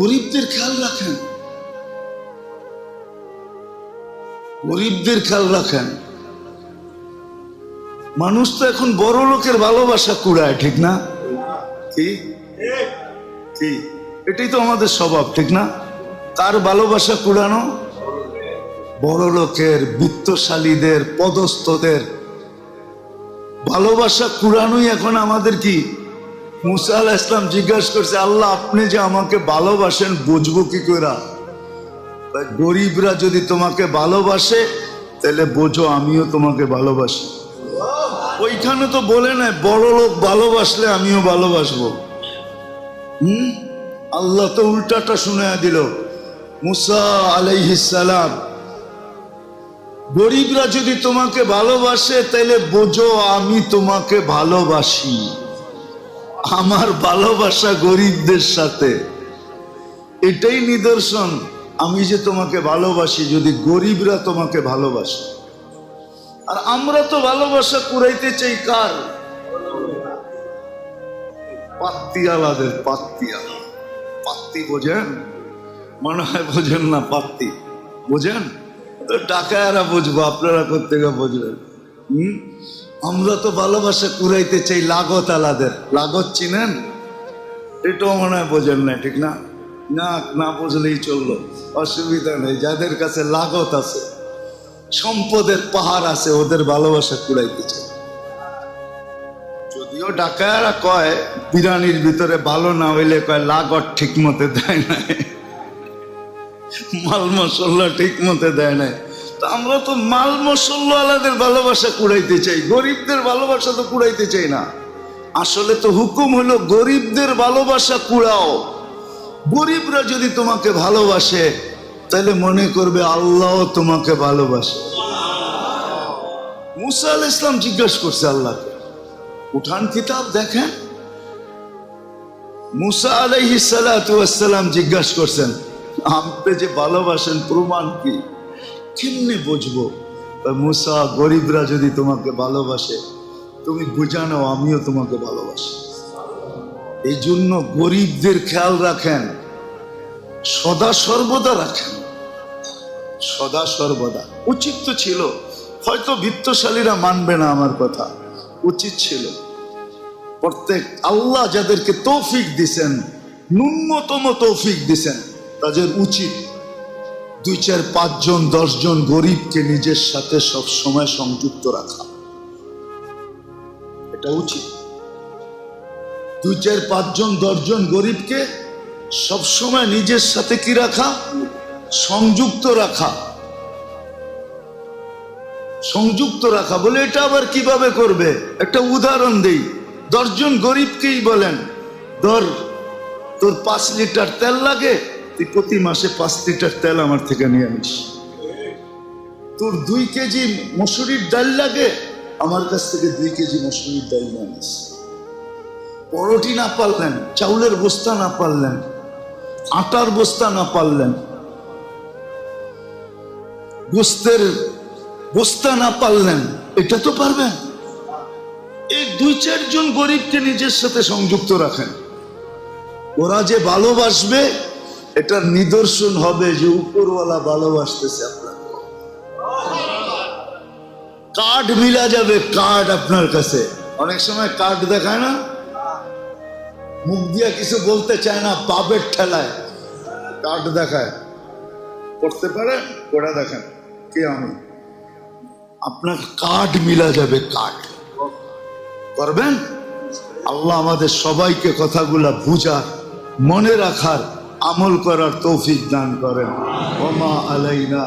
গরিবদের খেয়াল রাখেন। গরিবদের খেয়াল রাখেন। মানুষ তো এখন বড় লোকের ভালোবাসা কুড়ায়, ঠিক না? এটাই তো আমাদের স্বভাব, ঠিক না? কার ভালোবাসা কুড়ানো? বড় লোকের, বিত্তশালীদের, পদস্থদের। ভালোবাসা কুড়ানোই এখন আমাদের কি? মুসা আলাহ ইসলাম জিজ্ঞাসা করছে, আল্লাহ, আপনি যে আমাকে ভালোবাসেন, বুঝব কি করে? গরিবরা যদি তোমাকে ভালোবাসে, তাহলে বোঝো আমিও তোমাকে ভালোবাসি। ওইখানে তো বলে নাই, বড় লোক ভালোবাসলে আমিও ভালোবাসবো। হুম? আল্লাহ তো উল্টাটা শুনে দিল, মুসা আলাইহিসালাম গরিবরা যদি তোমাকে ভালোবাসে, তাহলে বোঝো আমি তোমাকে ভালোবাসি। আমার ভালোবাসা গরিবদের সাথে। এটাই নিদর্শন। আমি যে তোমাকে ভালোবাসি, যদি গরিবরা তোমাকে ভালোবাসে। আর আমরা তো ভালোবাসা কুড়াইতে চাই কার? পাত্তিওয়ালাদের পাত্তিওয়ালা পাত্তি বোঝেন? মনে হয় বোঝেন না পাত্তি। বোঝেন? টাকায়ারা বুঝব, আপনারা কোথেকে বুঝবেন? হুম? আমরা তো ভালোবাসা কুড়াইতে চাই লাগত আলাদের। লাগত চিনেন? এটাও মনে হয় বোঝেন না ঠিক না? না না বুঝলেই চলল। অসুবিধা নেই, যাদের কাছে লাগত আছে, সম্পদের পাহাড় আছে, ওদের ভালোবাসা কুড়াইতে চাই। যদিও ডাকায়ারা কয়, বিরানির ভিতরে ভালো না হইলে কয়, লাগত ঠিক মতে দেয় নাই। মাল মশলা ঠিক মতে দেয় নাই। আমরা তো মাল মশল্লা আলাদের ভালোবাসা কুড়াইতে চাই, গরিবদের ভালোবাসা তো কুড়াইতে চাই না। আসলে তো হুকুম হলো গরিবদের ভালোবাসা কুড়াও। গরিবরা যদি তোমাকে ভালোবাসে, তাহলে মনে করবে আল্লাহ তোমাকে ভালোবাসে। মুসা ইসলাম জিজ্ঞাসা করছে আল্লাহকে, উঠান কিতাব দেখেন? মুসা আলাইহি সালাম জিজ্ঞাসা করছেন, আপনি যে ভালোবাসেন প্রমাণ কি? কেমনে বুঝব? মুসা গরিবরা যদি তোমাকে ভালোবাসে, তুমি বুঝানো আমিও তোমাকে ভালোবাসি। এই জন্য গরিবদের খেয়াল রাখেন, সদা সর্বদা রাখেন। সদা সর্বদা। উচিত তো ছিল, হয়তো বৃত্তশালীরা মানবে না আমার কথা, উচিত ছিল। প্রত্যেক আল্লাহ যাদেরকে তৌফিক দিছেন, ন্যূনতম তৌফিক দিছেন, তাদের উচিত দুই চার, পাঁচজন, দশজন গরিবকে নিজের সাথে সব সময় সংযুক্ত রাখা। এটা উচিত। দুই চার, পাঁচজন, দশজন গরিবকে সব সময় নিজের সাথে কি রাখা? সংযুক্ত রাখা। সংযুক্ত রাখা বলে এটা আবার কীভাবে করবে? একটা উদাহরণ দেই। দশজন গরিবকেই বলেন, ধর, তোর পাঁচ লিটার তেল লাগে তুই প্রতি মাসে পাঁচ লিটার তেল আমার থেকে নিয়ে আনিস। তোর দুই কেজি মসুরির ডাল লাগে, আমার কাছ থেকে দুই কেজি মসুরির ডাল নিয়ে আনিস। পরোটি না পারলেন, চাউলের বস্তা না পারলেন, আটার বস্তা না পারলেন, গোস্তের বস্তা না পারলেন, এটা তো পারবেন। এই দুই চারজন গরিবকে নিজের সাথে সংযুক্ত রাখেন। ওরা যে ভালোবাসবে এটার নিদর্শন হবে যে উপরওয়ালা ভালোবাসতেছে আপনার। কার্ড মিলা যাবে, কার্ড আপনার কাছে। অনেক সময় কার্ড দেখায় না? মুখ দিয়া কিছু বলতে চায় না পাপের ঠেলায়। কার্ড দেখায়। পড়তে পারে পড়া দেখেন, কে আমি। আপনার কার্ড মিলা যাবে, কার্ড। করবেন? আল্লাহ আমাদের সবাইকে কথাগুলা বুঝার, মনে রাখার আমল করার তৌফিক দান করেন। ওমা আলাইনা